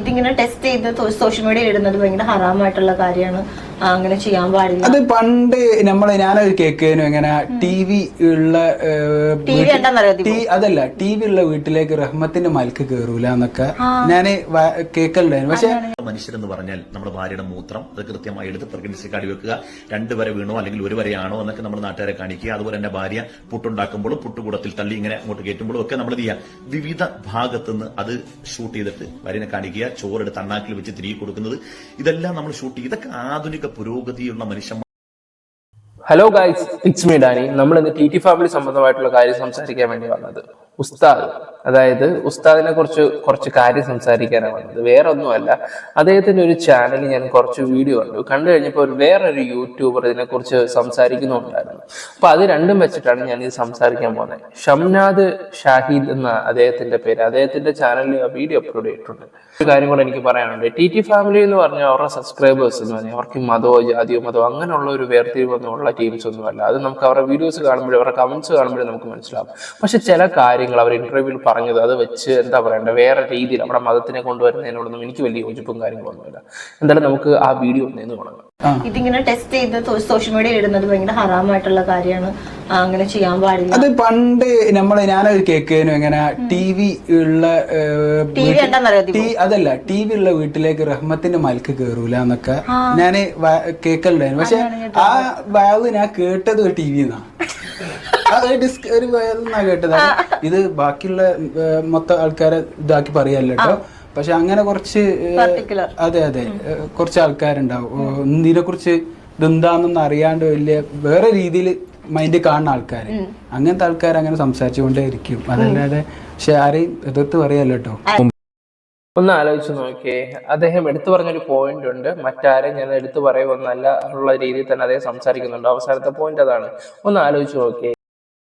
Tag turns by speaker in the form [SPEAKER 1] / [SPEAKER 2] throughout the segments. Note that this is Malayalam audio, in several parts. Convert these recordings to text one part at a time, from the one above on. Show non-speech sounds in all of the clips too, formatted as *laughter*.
[SPEAKER 1] ഇതിങ്ങനെ ടെസ്റ്റ് ചെയ്ത് സോഷ്യൽ മീഡിയയിൽ ഇടുന്നത് ഭയങ്കര ഹറാമായിട്ടുള്ള കാര്യമാണ്. അങ്ങനെ ചെയ്യാൻ പാടില്ല.
[SPEAKER 2] അത് പണ്ട് നമ്മളെ ഞാനൊരു കേൾക്കുന്നു എങ്ങനെ ടി വി ഉള്ള അതല്ല ടി വി ഉള്ള വീട്ടിലേക്ക് റഹ്മത്തിന്റെ മൽക്ക് കേറൂല എന്നൊക്കെ ഞാൻ കേക്കലുണ്ടായിരുന്നു. കേൾക്കലുണ്ടായിരുന്നു പക്ഷെ
[SPEAKER 3] മനുഷ്യരെന്ന് പറഞ്ഞാൽ നമ്മുടെ ഭാര്യയുടെ മൂത്രം അത് കൃത്യമായി എടുത്ത് പ്രഗ്നൻസി കാടി വെക്കുക. രണ്ട് വരെ വീണോ അല്ലെങ്കിൽ ഒരു വരെയാണോ എന്നൊക്കെ നമ്മൾ നാട്ടുകാരെ കാണിക്കുക. അതുപോലെ തന്നെ ഭാര്യ പുട്ടുണ്ടാക്കുമ്പോഴും പുട്ടുകൂടത്തിൽ തള്ളി ഇങ്ങനെ അങ്ങോട്ട് കയറ്റുമ്പോഴും ഒക്കെ നമ്മൾ ചെയ്യുക വിവിധ ഭാഗത്തുനിന്ന് അത് ഷൂട്ട് ചെയ്തിട്ട് ഭാര്യനെ കാണിക്കുക. ചോറെടുത്ത് അണ്ണാക്കിൽ വെച്ച് തിരികെ കൊടുക്കുന്നത്. ഇതെല്ലാം നമ്മൾ ഷൂട്ട് ചെയ്യും ഇതൊക്കെ ആധുനിക പുരോഗതിയുള്ള മനുഷ്യന്മാർ.
[SPEAKER 4] Hello guys it's me Dani നമ്മൾ ഇന്ന് ടി ടി ഫാമിലി സംബന്ധമായിട്ടുള്ള കാര്യം സംസാരിക്കാൻ വേണ്ടി വന്നത്. ഉസ്താദ് അതായത് ഉസ്താദിനെ കുറിച്ച് കുറച്ച് കാര്യം സംസാരിക്കാനാണ് വന്നത്. വേറെ ഒന്നുമല്ല അദ്ദേഹത്തിന്റെ ഒരു ചാനലിൽ ഞാൻ കുറച്ച് വീഡിയോ കണ്ടു. കണ്ടു കഴിഞ്ഞപ്പോൾ ഒരു വേറൊരു യൂട്യൂബർ ഇതിനെക്കുറിച്ച് സംസാരിക്കുന്നുണ്ടായിരുന്നു. അപ്പൊ അത് രണ്ടും വെച്ചിട്ടാണ് ഞാൻ ഇത് സംസാരിക്കാൻ പോകുന്നത്. ഷംനാദ് ഷാഹിദ് എന്ന അദ്ദേഹത്തിന്റെ പേര് അദ്ദേഹത്തിന്റെ ചാനലിൽ ആ വീഡിയോ അപ്ലോഡ് ചെയ്തിട്ടുണ്ട്. ഒരു കാര്യം കൂടെ എനിക്ക് പറയാനുണ്ട്. ടി ടി ഫാമിലി എന്ന് പറഞ്ഞാൽ അവരുടെ സബ്സ്ക്രൈബേഴ്സ് എന്ന് പറഞ്ഞാൽ അവർക്ക് മതമോ ജാതിയോ മതമോ അങ്ങനെയുള്ള ഒരു വേർതിരിവൊന്നും ഉള്ള ടീംസ് ഒന്നുമല്ല. അത് നമുക്ക് അവരുടെ വീഡിയോസ് കാണുമ്പോഴും അവരുടെ കമന്റ്സ് കാണുമ്പോഴും നമുക്ക് മനസ്സിലാവും. പക്ഷെ ചില കാര്യങ്ങൾ അവർ ഇന്റർവ്യൂവിൽ പറഞ്ഞത് അത് വെച്ച് എന്താ പറയണ്ടത് വേറെ രീതിയിൽ നമ്മുടെ മതത്തിനെ കൊണ്ടുവരുന്നതിനോടൊന്നും എനിക്ക് വലിയ യോജിപ്പും കാര്യങ്ങളൊന്നുമില്ല. എന്തായാലും നമുക്ക് ആ വീഡിയോ ഒന്ന് തുടങ്ങാം.
[SPEAKER 1] ഇതിങ്ങനെ ടെസ്റ്റ് ചെയ്ത് സോഷ്യൽ മീഡിയയിൽ ഇടുന്നത് ഭയങ്കര ഹറാമായിട്ടുള്ള കാര്യമാണ്. അങ്ങനെ ചെയ്യാൻ പാടില്ല.
[SPEAKER 2] അത് പണ്ട് നമ്മളെ ഞാനൊരു കേൾക്കുന്നു എങ്ങനെ ടി വി ഉള്ള അതല്ല ടി വി ഉള്ള വീട്ടിലേക്ക് റഹ്മത്തിന്റെ മൽക്ക് കേറൂല എന്നൊക്കെ ഞാൻ കേൾക്കലുണ്ടായിരുന്നു പക്ഷെ ആ വാവ് ഞാൻ കേട്ടത് ടി വിന്നാ *laughs* ഒരു കേട്ടത് ഇത് ബാക്കിയുള്ള മൊത്തം ആൾക്കാരെ ഇതാക്കി പറയാലോ കേട്ടോ പക്ഷെ അങ്ങനെ കുറച്ച് അതെ അതെ. കുറച്ച് ആൾക്കാരുണ്ടാവും. ഇതിനെ കുറിച്ച് ഇതെന്താണെന്നൊന്നും അറിയാണ്ട് വലിയ വേറെ രീതിയിൽ മൈൻഡ് കാണുന്ന ആൾക്കാർ അങ്ങനത്തെ ആൾക്കാർ അങ്ങനെ സംസാരിച്ചുകൊണ്ടേ ഇരിക്കും അതല്ലാതെ പക്ഷെ ആരെയും എതിർത്ത് പറയല്ലോ കേട്ടോ
[SPEAKER 4] ഒന്ന് ആലോചിച്ച് നോക്കിയേ. അദ്ദേഹം എടുത്തു പറഞ്ഞൊരു പോയിന്റ് ഉണ്ട്. മറ്റാരും ഞാൻ എടുത്തു പറയുമെന്നല്ല ഉള്ള രീതിയിൽ തന്നെ അദ്ദേഹം സംസാരിക്കുന്നുണ്ട്. അവസാനത്തെ പോയിന്റ് അതാണ്. ഒന്ന് ആലോചിച്ച് നോക്കിയേ.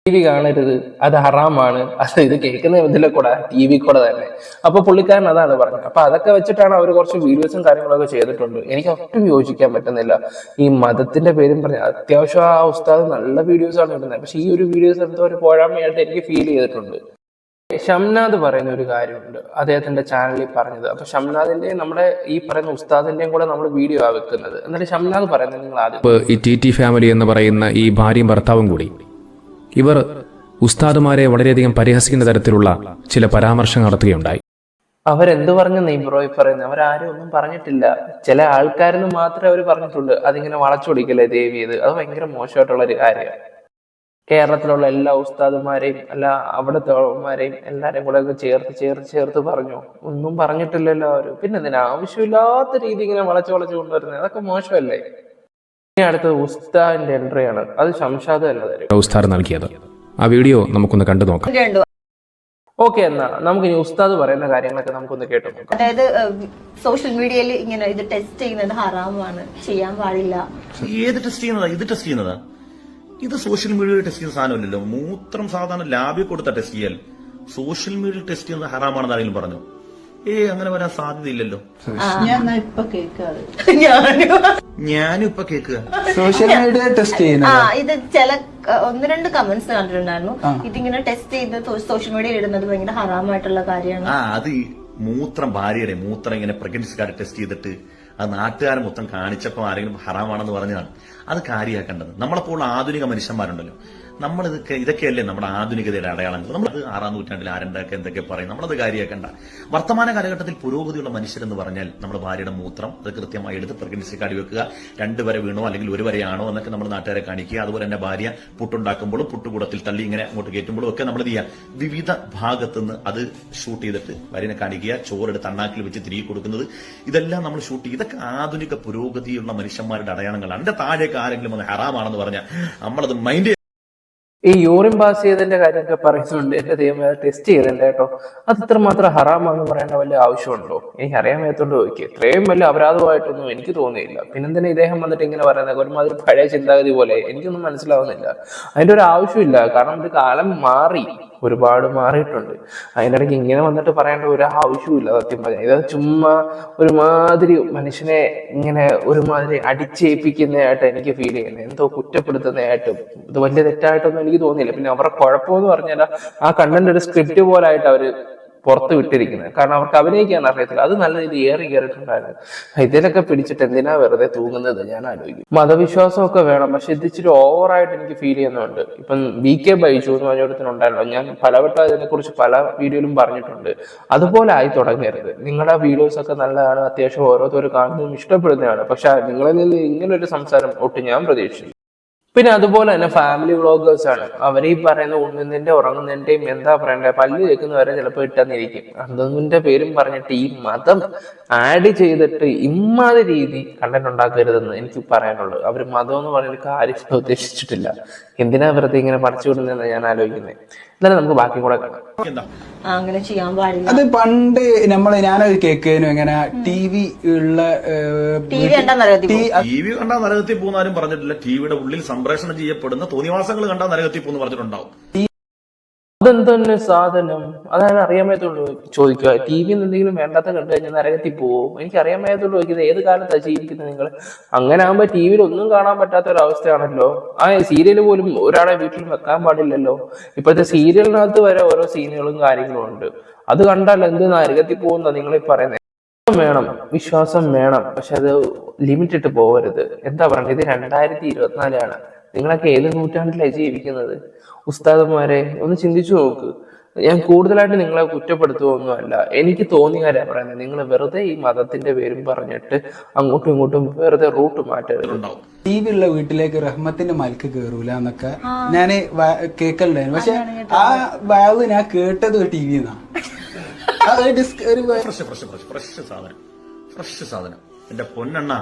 [SPEAKER 4] ടി വി കാണരുത്. അത് ഹറാമാണ്. അത് ഇത് കേൾക്കുന്ന ഇതിലെ കൂടെ ടി വി കൂടെ തന്നെ. അപ്പൊ പുള്ളിക്കാരൻ അതാണ് പറഞ്ഞത്. അപ്പൊ അതൊക്കെ വെച്ചിട്ടാണ് അവർ കുറച്ച് വീഡിയോസും കാര്യങ്ങളൊക്കെ ചെയ്തിട്ടുണ്ട്. എനിക്ക് ഒട്ടും യോജിക്കാൻ പറ്റുന്നില്ല. ഈ മതത്തിന്റെ പേരും പറഞ്ഞ അത്യാവശ്യം ആ ഉസ്താദ് നല്ല വീഡിയോസാണ് ആണ് ഇടുന്നത്. പക്ഷെ ഈ ഒരു വീഡിയോസ് എന്തോ ഒരു പോഴാമയായിട്ട് എനിക്ക് ഫീൽ ചെയ്തിട്ടുണ്ട്. ഷംനാദ് പറയുന്ന ഒരു കാര്യമുണ്ട്. അദ്ദേഹത്തിന്റെ ചാനലിൽ പറഞ്ഞത്. അപ്പൊ ഷംനാദിന്റെ നമ്മുടെ ഈ പറയുന്ന ഉസ്താദിന്റെയും കൂടെ നമ്മൾ വീഡിയോ ആ വെക്കുന്നത്. എന്നിട്ട് ഷംനാദ് പറയുന്നത് നിങ്ങൾ ആദ്യം
[SPEAKER 5] ഈ ടി ടി ഫാമിലി എന്ന് പറയുന്ന ഈ ഭാര്യയും ഭർത്താവും കൂടി ഇവർ ഉസ്താദുമാരെ വളരെയധികം പരിഹസിക്കുന്ന തരത്തിലുള്ള ചില പരാമർശങ്ങൾ നടത്തുകയുണ്ടായി.
[SPEAKER 4] അവരെന്ത് പറഞ്ഞു നെയ് ബ്രോ ഈ പറയുന്നത്? അവരാരും ഒന്നും പറഞ്ഞിട്ടില്ല. ചില ആൾക്കാരെന്ന് മാത്രമേ അവർ പറഞ്ഞിട്ടുണ്ട് അതിങ്ങനെ വളച്ചൊടിക്കല്ലേ ദേവി ഇത്? അത് ഭയങ്കര മോശമായിട്ടുള്ള ഒരു കാര്യമാണ്. കേരളത്തിലുള്ള എല്ലാ ഉസ്താദുമാരെയും അല്ല അവിടുത്തെ ഉമ്മമാരെയും എല്ലാരെയും കൂടെ ഒക്കെ ചേർത്ത് ചേർത്ത് ചേർത്ത് പറഞ്ഞു. ഒന്നും പറഞ്ഞിട്ടില്ലല്ലോ അവർ. പിന്നെ ഇതിന് ആവശ്യമില്ലാത്ത രീതി ഇങ്ങനെ വളച്ച് വളച്ച് കൊണ്ടുവരുന്നത്. അതൊക്കെ മോശമല്ലേ? ഇനി അടുത്തത് ഉസ്താദിന്റെ ആണ്. അത് ശംഷാദ് തന്നെ തരും.
[SPEAKER 5] ഉസ്താദ് നൽകിയത്. ആ വീഡിയോ നമുക്കൊന്ന് കണ്ടു നോക്കാം.
[SPEAKER 4] ഓക്കെ എന്നാ നമുക്ക് ഇനി ഉസ്താദ് പറയുന്ന കാര്യങ്ങളൊക്കെ നമുക്കൊന്ന് കേട്ടു നോക്കാം.
[SPEAKER 1] അതായത് സോഷ്യൽ മീഡിയയിൽ ഇങ്ങനെ ഇത് ടെസ്റ്റ് ചെയ്യുന്നത് ഹറാമാണ്. ചെയ്യാൻ പാടില്ല.
[SPEAKER 3] ഏത് ടെസ്റ്റ് ചെയ്യുന്നതാ? ഇത് ടെസ്റ്റ് ചെയ്യുന്നതാ? ഇത് സോഷ്യൽ മീഡിയയിൽ ടെസ്റ്റ് ചെയ്യുന്ന സാധനമല്ലല്ലോ. മൂത്രം സാധാരണ ലാബിൽ കൊടുത്ത ടെസ്റ്റ് ചെയ്യൽ. സോഷ്യൽ മീഡിയ ടെസ്റ്റ് ചെയ്യുന്നത് ഹറാമാണെന്ന് ആരെങ്കിലും പറഞ്ഞു? ഏ അങ്ങനെ വരാൻ സാധ്യതയില്ലല്ലോ.
[SPEAKER 6] ഞാൻ ഇപ്പൊ കേൾക്കാറ് *laughs*
[SPEAKER 1] ഞാനും.
[SPEAKER 3] ഞാനും ഇപ്പൊ കേൾക്കുക.
[SPEAKER 2] സോഷ്യൽ മീഡിയ ടെസ്റ്റ്
[SPEAKER 1] ആ
[SPEAKER 2] ചെയ്യുന്നത്
[SPEAKER 1] ഇത് ചില അഹ് ഒന്ന് രണ്ട് കമന്റ്സ് കണ്ടിട്ടുണ്ടായിരുന്നു. ഇതിങ്ങനെ ടെസ്റ്റ് ചെയ്ത് സോഷ്യൽ മീഡിയയിൽ ഇടുന്നത് ഭയങ്കര ഹറാമായിട്ടുള്ള കാര്യമാണ്.
[SPEAKER 3] ആ അത് ഈ മൂത്രം ഭാര്യയുടെ മൂത്രം ഇങ്ങനെ പ്രഗ്നൻസിക്കാരെ ടെസ്റ്റ് ചെയ്തിട്ട് അത് നാട്ടുകാരെ മൊത്തം കാണിച്ചപ്പോൾ ആരെങ്കിലും ഹറാമാണെന്ന് പറഞ്ഞതാണ് അത് കാര്യമാക്കേണ്ടത്. നമ്മളപ്പോൾ ആധുനിക മനുഷ്യന്മാരുണ്ടല്ലോ. നമ്മൾ ഇതൊക്കെ ഇതൊക്കെയല്ലേ നമ്മുടെ ആധുനികതയുടെ അടയാളങ്ങൾ. നമ്മൾ അത് ആറാം നൂറ്റാണ്ടിൽ ആരുണ്ടാക്കുക എന്തൊക്കെ പറയും നമ്മളത് കാര്യമാക്കണ്ട വർത്തമാന കാലഘട്ടത്തിൽ പുരോഗതിയുള്ള മനുഷ്യരെന്ന് പറഞ്ഞാൽ നമ്മുടെ ഭാര്യയുടെ മൂത്രം അത് കൃത്യമായി എടുത്ത് പ്രഗ്നൻസി കാർഡ് വെക്കുക. രണ്ട് വരെ വീണോ അല്ലെങ്കിൽ ഒരു വരെയാണോ എന്നൊക്കെ നമ്മൾ നാട്ടുകാരെ കാണിക്കുക. അതുപോലെ തന്നെ ഭാര്യ പുട്ടുണ്ടാക്കുമ്പോഴും പുട്ടുകൂടത്തിൽ തള്ളി ഇങ്ങനെ അങ്ങോട്ട് കയറ്റുമ്പോഴും ഒക്കെ നമ്മൾ ചെയ്യുക വിവിധ ഭാഗത്തുനിന്ന് അത് ഷൂട്ട് ചെയ്തിട്ട് ഭാര്യനെ കാണിക്കുക ചോറെടുത്ത് അണ്ണാക്കിൽ വെച്ച് തിരികെ കൊടുക്കുന്നത്. ഇതെല്ലാം നമ്മൾ ഷൂട്ട് ചെയ്യും ഇതൊക്കെ ആധുനിക പുരോഗതിയുള്ള മനുഷ്യന്മാരുടെ അടയാളങ്ങളാണ്. എന്റെ താഴേക്ക് ആരെങ്കിലും ഒന്ന് ഹറാമാണെന്ന് പറഞ്ഞാൽ നമ്മളത് മൈൻഡ്
[SPEAKER 4] ഈ യൂറിൻ പാസ് ചെയ്തതിന്റെ കാര്യമൊക്കെ പറയുന്നുണ്ട്. എന്റെ ദൈവം ടെസ്റ്റ് ചെയ്തില്ല കേട്ടോ. അത് ഇത്രമാത്രം ഹറാമാന്ന് പറയേണ്ട വല്ല ആവശ്യമുണ്ടോ? എനിക്ക് അറിയാൻ മേത്തോണ്ട് ചോദിക്കുക ഇത്രയും വലിയ അപരാധമായിട്ടൊന്നും എനിക്ക് തോന്നിയില്ല. പിന്നെന്തിനാ ഇദ്ദേഹം വന്നിട്ട് ഇങ്ങനെ പറയുന്നത്? ഒരുമാതിരി പഴയ ചിന്താഗതി പോലെ. എനിക്കൊന്നും മനസ്സിലാവുന്നില്ല. അതിന്റെ ഒരു ആവശ്യമില്ല. കാരണം ഇത് കാലം മാറി. ഒരുപാട് മാറിയിട്ടുണ്ട്. അതിനിടയ്ക്ക് ഇങ്ങനെ വന്നിട്ട് പറയേണ്ട ഒരു ആവശ്യമില്ല സത്യം പറഞ്ഞാൽ ഇത് ചുമ്മാ ഒരുമാതിരി മനുഷ്യനെ ഇങ്ങനെ ഒരുമാതിരി അടിച്ചേൽപ്പിക്കുന്നതായിട്ട് എനിക്ക് ഫീൽ ചെയ്യുന്നത്. എന്തോ കുറ്റപ്പെടുത്തുന്നതായിട്ടും ഇത് വലിയ തെറ്റായിട്ടൊന്നും എനിക്ക് തോന്നിയില്ല. പിന്നെ അവരുടെ കുഴപ്പമെന്ന് പറഞ്ഞാൽ ആ കണ്ടന്റ് ഒരു സ്ക്രിപ്റ്റ് പോലായിട്ട് അവർ പുറത്ത് വിട്ടിരിക്കുന്നത്. കാരണം അവർക്ക് അഭിനയിക്കാൻ അറിയത്തില്ല. അത് നല്ല രീതിയിൽ ഏറി കയറിയിട്ടുണ്ടായിരുന്നു ഇതിലൊക്കെ പിടിച്ചിട്ട് എന്തിനാ വെറുതെ തൂങ്ങുന്നത്? ഞാൻ ആലോചിക്കും മതവിശ്വാസമൊക്കെ വേണം. പക്ഷെ ഇത് ഇച്ചിരി ഓവറായിട്ട് എനിക്ക് ഫീൽ ചെയ്യുന്നുണ്ട്. ഇപ്പം ബി കെ ബൈജു എന്ന് പറഞ്ഞൊരുത്തനുണ്ടല്ലോ ഞാൻ പലവട്ടം അതിനെക്കുറിച്ച് പല വീഡിയോയിലും പറഞ്ഞിട്ടുണ്ട്. അതുപോലെ ആയി തുടങ്ങരുത്. നിങ്ങളുടെ വീഡിയോസ് ഒക്കെ നല്ലതാണ്. അത്യാവശ്യം ഓരോരുത്തർ കാണുന്നതും ഇഷ്ടപ്പെടുന്നതാണ്. പക്ഷെ നിങ്ങളിൽ നിന്ന് ഇങ്ങനെ ഒരു സംസാരം ഒട്ടും ഞാൻ പ്രതീക്ഷിച്ചു പിന്നെ അതുപോലെ തന്നെ ഫാമിലി വ്ളോഗേഴ്സ് ആണ്. അവർ ഈ പറയുന്ന ഉണ്ണുന്നതിന്റെ ഉറങ്ങുന്നതിന്റെയും എന്താ പറയണ്ടേ പല്ല് കേൾക്കുന്നവരെ ചിലപ്പോൾ ഇട്ടെന്നിരിക്കും. അതൊന്നിന്റെ പേരും പറഞ്ഞിട്ട് ഈ മതം ആഡ് ചെയ്തിട്ട് ഇമ്മാതി രീതി കണ്ടന്റ് ഉണ്ടാക്കരുതെന്ന് എനിക്ക് പറയാനുള്ളത് അവർ മതം എന്ന് പറഞ്ഞൊരു കാര്യം ഉദ്ദേശിച്ചിട്ടില്ല. എന്തിനാ വെറുതെ ഇങ്ങനെ പറിച്ചു വിടുന്നതെന്ന് ഞാൻ ആലോചിക്കുന്നത് എന്നാലും നമുക്ക് ബാക്കി കൂടെ കാണാം.
[SPEAKER 1] അങ്ങനെ ചെയ്യാൻ പാടില്ല.
[SPEAKER 2] അത് പണ്ട് നമ്മൾ ഞാനൊരു കേൾക്കുന്നു ഇങ്ങനെ ടി വി ഉള്ള
[SPEAKER 1] ടി വി കണ്ടാ നരകത്തിൽ പോകും.
[SPEAKER 3] ടി വി കണ്ടാൽ നരകത്തിൽ പോകുന്നാരും പറഞ്ഞിട്ടില്ല. ടിവിയുടെ ഉള്ളിൽ സംപ്രേഷണം ചെയ്യപ്പെടുന്ന തോന്നിവാസങ്ങൾ കണ്ടാ നരകത്തിൽ പോകുന്നു പറഞ്ഞിട്ടുണ്ടാവും.
[SPEAKER 4] അതെന്തന്നെ സാധനം? അതാണ് അറിയാൻ മേത്തുള്ളൂ ചോദിക്കുക. ടി വി എന്തെങ്കിലും വേണ്ടാത്ത കണ്ടു കഴിഞ്ഞാൽ നരകത്തിൽ പോവും. എനിക്ക് അറിയാൻ മേത്തുള്ളൂ ചോദിക്കുന്നത് ഏത് കാലത്താണ് ജീവിക്കുന്നത് നിങ്ങൾ? അങ്ങനെ ആകുമ്പോ ടി വിയിൽ ഒന്നും കാണാൻ പറ്റാത്ത ഒരു അവസ്ഥയാണല്ലോ ആ സീരിയൽ പോലും ഒരാളെ വീട്ടിൽ വെക്കാൻ പാടില്ലല്ലോ. ഇപ്പോഴത്തെ സീരിയലിനകത്ത് വരെ ഓരോ സീനുകളും കാര്യങ്ങളും ഉണ്ട്. അത് കണ്ടാൽ എന്ത് നരകത്തിൽ പോകുന്ന നിങ്ങൾ ഈ പറയുന്നത് വേണം. വിശ്വാസം വേണം. പക്ഷെ അത് ലിമിറ്റിട്ട് പോകരുത് എന്താ പറയുക ഇത് രണ്ടായിരത്തി ഇരുപത്തിനാലാണ് നിങ്ങളൊക്കെ ഏത് നൂറ്റാണ്ടിലാണ് ജീവിക്കുന്നത്? ഉസ്താദന്മാരെ ഒന്ന് ചിന്തിച്ചു നോക്ക്. ഞാൻ കൂടുതലായിട്ട് നിങ്ങളെ കുറ്റപ്പെടുത്തുകയൊന്നുമല്ല എനിക്ക് തോന്നിയ കാര്യം പറയുന്നത് നിങ്ങൾ വെറുതെ ഈ മതത്തിന്റെ പേരും പറഞ്ഞിട്ട് അങ്ങോട്ടും ഇങ്ങോട്ടും വെറുതെ റൂട്ട്
[SPEAKER 3] മാറ്റുന്നുണ്ടാവും
[SPEAKER 2] ടി വി ഉള്ള വീട്ടിലേക്ക് റഹ്മത്തിന്റെ മലക്ക് കേറൂല എന്നൊക്കെ ഞാൻ കേൾക്കലുണ്ടായിരുന്നു പക്ഷെ ആ വാവ് ഞാൻ കേട്ടത് ടി വിന്നാ ഒരു
[SPEAKER 3] ഫ്രഷ് ഫ്രഷ് ഫ്രഷ് ഫ്രഷ് സാധനം. ഫ്രഷ് സാധനം. എന്റെ പൊന്നെണ്ണ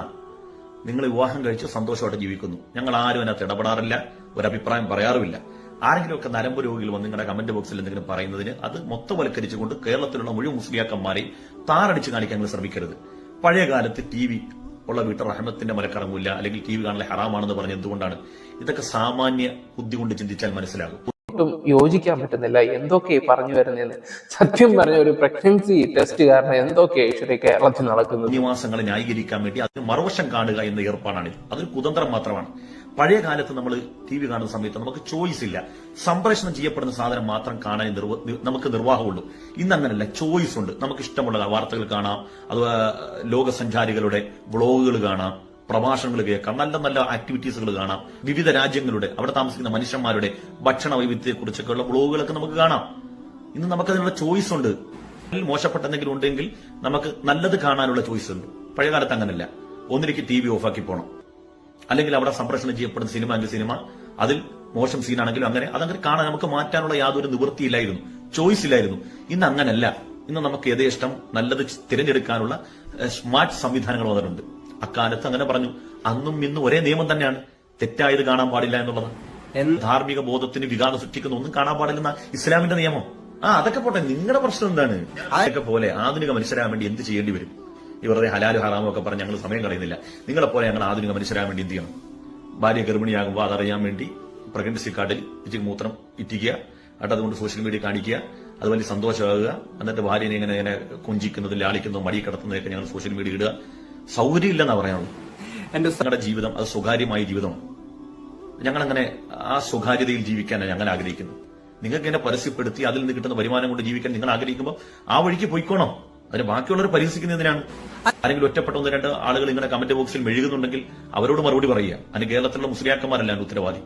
[SPEAKER 3] നിങ്ങൾ വിവാഹം കഴിച്ച് സന്തോഷമായിട്ട് ജീവിക്കുന്നു. ഞങ്ങൾ ആരും അതിനകത്ത് ഇടപെടാറില്ല. ഒരു അഭിപ്രായം പറയാറുമില്ല. ആരെങ്കിലുമൊക്കെ നരമ്പ് രോഗികൾ വന്ന് നിങ്ങളുടെ കമന്റ് ബോക്സിൽ എന്തെങ്കിലും പറയുന്നതിന് അത് മൊത്തവൽക്കരിച്ചുകൊണ്ട് കേരളത്തിലുള്ള മുഴുവൻ മുസ്ലിയാക്കന്മാരെ താറടിച്ച് കാണിക്കാൻ നിങ്ങൾ ശ്രമിക്കരുത്. പഴയ കാലത്ത് ടി വി ഉള്ള വീട്ടിൽ റഹമത്തിന്റെ മലക്കറങ്ങില്ല അല്ലെങ്കിൽ ടി വി കാണൽ ഹറാമാണെന്ന് പറഞ്ഞ് എന്തുകൊണ്ടാണ്? ഇതൊക്കെ സാമാന്യ ബുദ്ധി കൊണ്ട് ചിന്തിച്ചാൽ മനസ്സിലാകും.
[SPEAKER 4] ഒട്ടും യോജിക്കാൻ പറ്റുന്നില്ല. എന്തൊക്കെ പറഞ്ഞു വരുന്നതെന്ന് സത്യം പറഞ്ഞ ഒരു പ്രഗ്നൻസി ടെസ്റ്റ് കാരണം എന്തൊക്കെ ഈശ്വരി കേരളത്തിൽ നടക്കുന്നത്?
[SPEAKER 3] നിവാസങ്ങളെ ന്യായീകരിക്കാൻ വേണ്ടി അതിന് മറുവശം കാണുക എന്ന ഏർപ്പാടാണിത്. അതൊരു കുതന്ത്രം മാത്രമാണ്. പഴയ കാലത്ത് നമ്മൾ ടി വി കാണുന്ന സമയത്ത് നമുക്ക് ചോയ്സ് ഇല്ല. സംപ്രേഷണം ചെയ്യപ്പെടുന്ന സാധനം മാത്രം കാണാൻ നമുക്ക് നിർവാഹമുള്ളൂ. ഇന്ന് അങ്ങനല്ല. ചോയ്സ് ഉണ്ട്. നമുക്ക് ഇഷ്ടമുള്ള വാർത്തകൾ കാണാം. അത് ലോകസഞ്ചാരികളുടെ വ്ളോഗുകൾ കാണാം. പ്രഭാഷണങ്ങൾ കേൾക്കാം. നല്ല നല്ല ആക്ടിവിറ്റീസുകൾ കാണാം. വിവിധ രാജ്യങ്ങളുടെ അവിടെ താമസിക്കുന്ന മനുഷ്യന്മാരുടെ ഭക്ഷണ വൈവിധ്യത്തെക്കുറിച്ചൊക്കെയുള്ള വ്ളോഗുകളൊക്കെ നമുക്ക് കാണാം. ഇന്ന് നമുക്ക് അതിനുള്ള ചോയ്സ് ഉണ്ട് മോശപ്പെട്ട എന്തെങ്കിലും ഉണ്ടെങ്കിൽ നമുക്ക് നല്ലത് കാണാനുള്ള ചോയ്സ് ഉണ്ട്. പഴയകാലത്ത് അങ്ങനല്ല. ഒന്നിലേക്ക് ടി വി ഓഫാക്കി പോകണം അല്ലെങ്കിൽ അവിടെ സംപ്രേഷണം ചെയ്യപ്പെടുന്ന സിനിമ എങ്കിൽ സിനിമ അതിൽ മോശം സീനാണെങ്കിലും അങ്ങനെ അതങ്ങനെ കാണാൻ നമുക്ക് മാറ്റാനുള്ള യാതൊരു നിവൃത്തിയില്ലായിരുന്നു ചോയ്സ് ഇല്ലായിരുന്നു. ഇന്ന് അങ്ങനല്ല. ഇന്ന് നമുക്ക് യഥേഷ്ടം നല്ലത് തിരഞ്ഞെടുക്കാനുള്ള സ്മാർട്ട് സംവിധാനങ്ങൾ വന്നിട്ടുണ്ട്. അക്കാലത്ത് അങ്ങനെ പറഞ്ഞു. അന്നും ഇന്നും ഒരേ നിയമം തന്നെയാണ്. തെറ്റായത് കാണാൻ പാടില്ല എന്നുള്ളത്. ധാർമ്മിക ബോധത്തിന് വികാരം സൃഷ്ടിക്കുന്ന ഒന്നും കാണാൻ പാടില്ലെന്ന ഇസ്ലാമിന്റെ നിയമം. ആ അതൊക്കെ പോട്ടെ. നിങ്ങളുടെ പ്രശ്നം എന്താണ്? അതൊക്കെ പോലെ ആധുനിക മനുഷ്യരാൻ വേണ്ടി എന്ത് ചെയ്യേണ്ടി വരും? വെറുതെ ഹലാലു ഹറാമും ഒക്കെ പറഞ്ഞ് ഞങ്ങൾ സമയം കളയുന്നില്ല. നിങ്ങളെപ്പോലെ ഞങ്ങൾ ആധുനിക മനുഷ്യരാൻ വേണ്ടി എന്ത് ചെയ്യണം? ഭാര്യ ഗർഭിണിയാകുമ്പോൾ അതറിയാൻ വേണ്ടി പ്രഗ്നൻസി കാർഡിൽ ഇച്ചിരി മൂത്രം ഇറ്റിക്കുക എന്നിട്ട് അതുകൊണ്ട് സോഷ്യൽ മീഡിയ കാണിക്കുക അത് വലിയ സന്തോഷമാകുക എന്നിട്ട് ഭാര്യനെ ഇങ്ങനെ ഇങ്ങനെ കൊഞ്ചിക്കുന്നതും ലാളിക്കുന്നതും മടി കിടത്തുന്നതൊക്കെ ഞങ്ങൾ സോഷ്യൽ മീഡിയ ഇടുക. സൗകര്യം ഇല്ലെന്നാ പറയാനുള്ളൂ.
[SPEAKER 2] എന്റെ
[SPEAKER 3] ഞങ്ങളുടെ ജീവിതം അത് സ്വകാര്യമായ ജീവിതമാണ്. ഞങ്ങളങ്ങനെ ആ സ്വകാര്യതയിൽ ജീവിക്കാനാണ് ഞങ്ങൾ ആഗ്രഹിക്കുന്നത്. നിങ്ങൾക്ക് എന്നെ പരസ്യപ്പെടുത്തി അതിൽ നിന്ന് കിട്ടുന്ന വരുമാനം കൊണ്ട് ജീവിക്കാൻ നിങ്ങൾ ആഗ്രഹിക്കുമ്പോൾ ആ വഴിക്ക് പോയിക്കോണം. അതിന് ബാക്കിയുള്ളവർ പരിഹസിക്കുന്നതിനാണ് ആരെങ്കിലും ഒറ്റപ്പെട്ട ഒന്ന് രണ്ട് ആളുകൾ ഇങ്ങനെ കമന്റ് ബോക്സിൽ മെഴുകുന്നുണ്ടെങ്കിൽ അവരോട് മറുപടി പറയുക. അതിന് കേരളത്തിലുള്ള മുസ്ലിയാക്കന്മാരല്ല അതിന് ഉത്തരവാദി.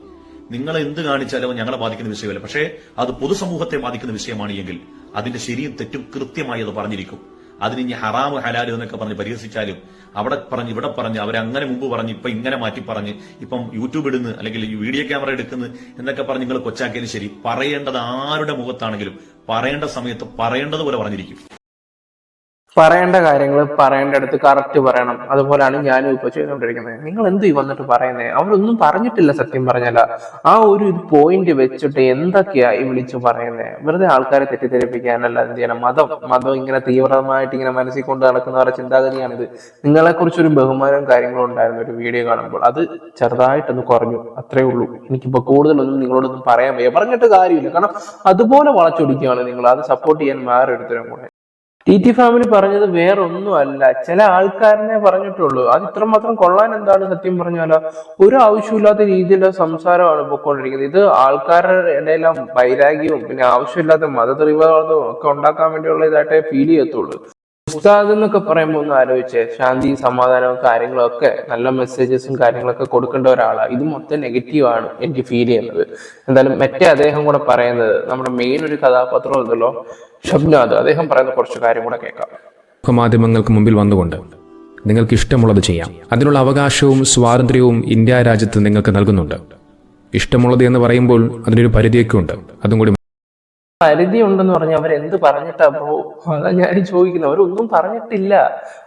[SPEAKER 3] നിങ്ങൾ എന്ത് കാണിച്ചാലും ഞങ്ങളെ ബാധിക്കുന്ന വിഷയമല്ല. പക്ഷേ അത് പൊതുസമൂഹത്തെ ബാധിക്കുന്ന വിഷയമാണ് എങ്കിൽ അതിന്റെ ശരിയും തെറ്റും കൃത്യമായി അത് പറഞ്ഞിരിക്കും. അതിന് ഇനി ഹറാമ് ഹലാൽ എന്നൊക്കെ പറഞ്ഞ് പരിഹസിച്ചാലും അവിടെ പറഞ്ഞ് ഇവിടെ പറഞ്ഞ് അവരങ്ങനെ മുമ്പ് പറഞ്ഞ് ഇപ്പൊ ഇങ്ങനെ മാറ്റി പറഞ്ഞ് ഇപ്പം യൂട്യൂബ് ഇടുന്ന് അല്ലെങ്കിൽ വീഡിയോ ക്യാമറ എടുക്കുന്നു എന്നൊക്കെ പറഞ്ഞ് നിങ്ങൾ കൊച്ചാക്കിയതിന് ശരി. പറയേണ്ടത് ആരുടെ മുഖത്താണെങ്കിലും പറയേണ്ട സമയത്ത് പറയേണ്ടതുപോലെ പറഞ്ഞിരിക്കും.
[SPEAKER 4] പറയേണ്ട കാര്യങ്ങൾ പറയേണ്ട അടുത്ത് കറക്റ്റ് പറയണം. അതുപോലെയാണ് ഞാനും ഇപ്പൊ ചെയ്തുകൊണ്ടിരിക്കുന്നത്. നിങ്ങൾ എന്ത് വന്നിട്ട് പറയുന്നത് അവരൊന്നും പറഞ്ഞിട്ടില്ല സത്യം പറഞ്ഞല്ല ആ ഒരു പോയിന്റ് വെച്ചിട്ട് എന്തൊക്കെയാ ഈ വിളിച്ചു പറയുന്നത് വെറുതെ ആൾക്കാരെ തെറ്റിദ്ധരിപ്പിക്കാനല്ല എന്ത് ചെയ്യണം? മതം. മതം ഇങ്ങനെ തീവ്രമായിട്ട് ഇങ്ങനെ മനസ്സിൽ കൊണ്ട് നടക്കുന്നവരുടെ ചിന്താഗതിയാണിത്. നിങ്ങളെ കുറിച്ചൊരു ബഹുമാനവും കാര്യങ്ങളും ഉണ്ടായിരുന്നു ഒരു വീഡിയോ കാണുമ്പോൾ. അത് ചെറുതായിട്ടൊന്ന് കുറഞ്ഞു. അത്രേ ഉള്ളൂ. എനിക്കിപ്പോ കൂടുതലൊന്നും നിങ്ങളോടൊന്നും പറയാൻ വയ്യ. പറഞ്ഞിട്ട് കാര്യമില്ല. കാരണം അതുപോലെ വളച്ചൊടിക്കുകയാണ് നിങ്ങൾ. അത് സപ്പോർട്ട് ചെയ്യാൻ വേറെ ഒരുത്തരും കൂടെ. ടി ടി ഫാമിന് പറഞ്ഞത് വേറൊന്നും അല്ല ചില ആൾക്കാരനെ പറഞ്ഞിട്ടുള്ളൂ. അത് ഇത്രമാത്രം കൊള്ളാൻ എന്താണ് സത്യം പറഞ്ഞാലോ? ഒരു ആവശ്യമില്ലാത്ത രീതിയിലുള്ള സംസാരമാണ് പൊയ്ക്കൊണ്ടിരിക്കുന്നത്. ഇത് ആൾക്കാരുടെ ഇടയിലും വൈരാഗ്യവും പിന്നെ ആവശ്യമില്ലാത്ത മതതീവ്രവാദവും ഒക്കെ ഉണ്ടാക്കാൻ വേണ്ടിയുള്ള ഇതായിട്ടേ ഫീൽ ചെയ്യത്തുള്ളൂ. ഉസ്താദ് എന്നൊക്കെ പറയുമ്പോൾ ഒന്ന് ആലോചിച്ച്. ശാന്തി സമാധാനവും കാര്യങ്ങളും ഒക്കെ നല്ല മെസ്സേജസും കാര്യങ്ങളൊക്കെ കൊടുക്കേണ്ട ഒരാളാണ് ഇത് മൊത്തം നെഗറ്റീവ് ആണ് എനിക്ക് ഫീൽ ചെയ്യുന്നത്. എന്തായാലും മറ്റേ അദ്ദേഹം കൂടെ പറയുന്നത് നമ്മുടെ മെയിൻ ഒരു കഥാപാത്രം ഉണ്ടല്ലോ ഷബ്നാദ്. അദ്ദേഹം പറയുന്ന കുറച്ച് കാര്യം കൂടെ കേൾക്കാം.
[SPEAKER 5] മാധ്യമങ്ങൾക്ക് മുമ്പിൽ വന്നുകൊണ്ട് നിങ്ങൾക്ക് ഇഷ്ടമുള്ളത് ചെയ്യാം. അതിനുള്ള അവകാശവും സ്വാതന്ത്ര്യവും ഇന്ത്യ രാജ്യത്ത് നിങ്ങൾക്ക് നൽകുന്നുണ്ട്. ഇഷ്ടമുള്ളത് എന്ന് പറയുമ്പോൾ അതിനൊരു പരിധിയൊക്കെ ഉണ്ട്. അതും കൂടി
[SPEAKER 4] പരിധി ഉണ്ടെന്ന് പറഞ്ഞാൽ അവരെന്ത് പറഞ്ഞിട്ടാ ബ്രോ അതാ ഞാൻ ചോദിക്കുന്നത് അവരൊന്നും പറഞ്ഞിട്ടില്ല.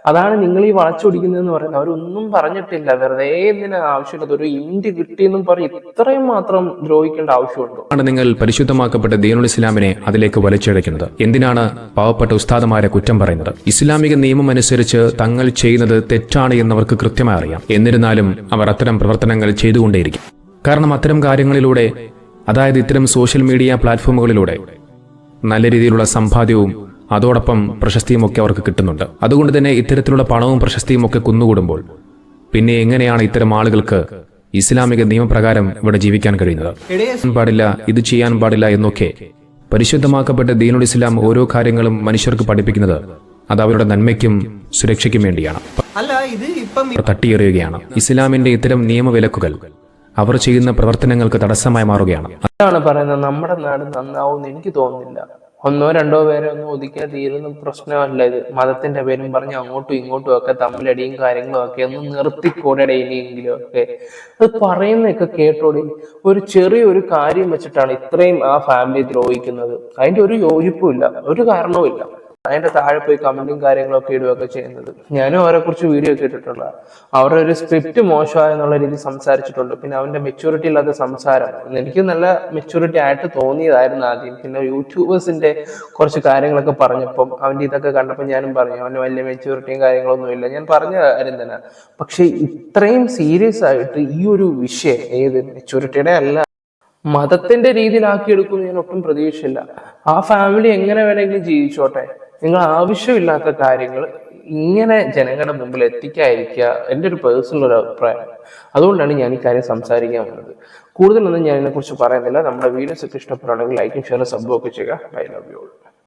[SPEAKER 4] അതാണ് നിങ്ങൾ ഈ വളച്ചൊടിക്കുന്നതെന്ന് പറയുന്നത് അവരൊന്നും പറഞ്ഞിട്ടില്ല. വെറുതെ എന്തിനാ ആവശ്യമില്ലാത്ത ഒരു ഇന്ത്യ കിട്ടിയെന്നും പറഞ്ഞ് ഇത്രയും മാത്രം ദ്രോഹിക്കേണ്ട ആവശ്യമുണ്ടോ?
[SPEAKER 5] ആണ് നിങ്ങൾ പരിശുദ്ധമാക്കപ്പെട്ട ദീനുൽ ഇസ്ലാമിനെ അതിലേക്ക് വലിച്ചിഴക്കുന്നത് എന്തിനാണ് പാവപ്പെട്ട ഉസ്താദമാരെ കുറ്റം പറയുന്നത്? ഇസ്ലാമിക നിയമം അനുസരിച്ച് തങ്ങൾ ചെയ്യുന്നത് തെറ്റാണ് എന്നവർക്ക് കൃത്യമായി അറിയാം. എന്നിരുന്നാലും അവർ അത്തരം പ്രവർത്തനങ്ങൾ ചെയ്തുകൊണ്ടേയിരിക്കും. കാരണം അത്തരം കാര്യങ്ങളിലൂടെ അതായത് ഇത്തരം സോഷ്യൽ മീഡിയ പ്ലാറ്റ്ഫോമുകളിലൂടെ നല്ല രീതിയിലുള്ള സമ്പാദ്യവും അതോടൊപ്പം പ്രശസ്തിയും ഒക്കെ അവർക്ക് കിട്ടുന്നുണ്ട്. അതുകൊണ്ട് തന്നെ ഇത്തരത്തിലുള്ള പണവും പ്രശസ്തിയും ഒക്കെ കുന്നുകൂടുമ്പോൾ പിന്നെ എങ്ങനെയാണ് ഇത്തരം ആളുകൾക്ക് ഇസ്ലാമിക നിയമപ്രകാരം ഇവിടെ ജീവിക്കാൻ കഴിയുന്നത്? പാടില്ല ഇത് ചെയ്യാൻ പാടില്ല എന്നൊക്കെ പരിശുദ്ധമാക്കപ്പെട്ട ദീനുൽ ഇസ്ലാം ഓരോ കാര്യങ്ങളും മനുഷ്യർക്ക് പഠിപ്പിക്കുന്നത് അത് അവരുടെ നന്മയ്ക്കും സുരക്ഷയ്ക്കും വേണ്ടിയാണ്. തട്ടിയെറിയുകയാണ്. ഇസ്ലാമിന്റെ ഇത്തരം നിയമവിലക്കുകൾ അവർ ചെയ്യുന്ന പ്രവർത്തനങ്ങൾക്ക് തടസ്സമായി മാറുകയാണ്.
[SPEAKER 4] അതാണ് പറയുന്നത് നമ്മുടെ നാട് നന്നാവും എനിക്ക് തോന്നുന്നില്ല. ഒന്നോ രണ്ടോ പേരെ ഒന്നും ഒതുക്കിയാൽ തീരുന്ന പ്രശ്നമല്ല ഇത്. മതത്തിന്റെ പേരും പറഞ്ഞ് അങ്ങോട്ടും ഇങ്ങോട്ടും ഒക്കെ തമ്മിലടിയും കാര്യങ്ങളും ഒക്കെ ഒന്ന് നിർത്തിക്കൂടെ ഇനിയെങ്കിലും ഒക്കെ. അത് പറയുന്നതൊക്കെ കേട്ടോടി. ഒരു ചെറിയൊരു കാര്യം വെച്ചിട്ടാണ് ഇത്രയും ആ ഫാമിലി ദ്രോഹിക്കുന്നത്. അതിന്റെ ഒരു യോജിപ്പും ഇല്ല. ഒരു കാരണവും ഇല്ല അതിന്റെ താഴെ പോയി കമന്റും കാര്യങ്ങളൊക്കെ ഇടുകയൊക്കെ ചെയ്യുന്നത്. ഞാനും അവരെ കുറിച്ച് വീഡിയോ ഒക്കെ ഇട്ടിട്ടുള്ള അവരുടെ ഒരു സ്ക്രിപ്റ്റ് മോശമായെന്നുള്ള രീതി സംസാരിച്ചിട്ടുണ്ട്. പിന്നെ അവന്റെ മെച്ചൂരിറ്റി ഇല്ലാത്ത സംസാരം. എനിക്ക് നല്ല മെച്ചൂരിറ്റി ആയിട്ട് തോന്നിയതായിരുന്നു ആദ്യം. പിന്നെ യൂട്യൂബേഴ്സിന്റെ കുറച്ച് കാര്യങ്ങളൊക്കെ പറഞ്ഞപ്പം അവന്റെ ഇതൊക്കെ കണ്ടപ്പോൾ ഞാനും പറഞ്ഞു അവന് വലിയ മെച്ചൂരിറ്റിയും കാര്യങ്ങളൊന്നും ഇല്ല. ഞാൻ പറഞ്ഞ കാര്യം തന്നെ. പക്ഷെ ഇത്രയും സീരിയസ് ആയിട്ട് ഈ ഒരു വിഷയം ഏത് മെച്ചൂരിറ്റിയുടെ അല്ല മതത്തിന്റെ രീതിയിലാക്കി എടുക്കുമെന്ന് ഞാൻ ഒട്ടും പ്രതീക്ഷയില്ല ആ ഫാമിലി എങ്ങനെ വേണമെങ്കിലും ജീവിച്ചോട്ടെ? നിങ്ങൾ ആവശ്യമില്ലാത്ത കാര്യങ്ങൾ ഇങ്ങനെ ജനങ്ങളുടെ മുമ്പിൽ എത്തിക്കാതിരിക്കുക എന്റെ ഒരു പേഴ്സണൽ ഒരു അഭിപ്രായം. അതുകൊണ്ടാണ് ഞാൻ ഈ കാര്യം സംസാരിക്കാൻ വന്നത്. കൂടുതലൊന്നും ഞാൻ ഇതിനെക്കുറിച്ച് പറയുന്നില്ല നമ്മുടെ വീഡിയോസ് ഒക്കെ ഇഷ്ടപ്പെടുകയാണെങ്കിൽ ലൈക്കും ഷെയറും സബ്ബും ഒക്കെ ചെയ്യുക. I love you all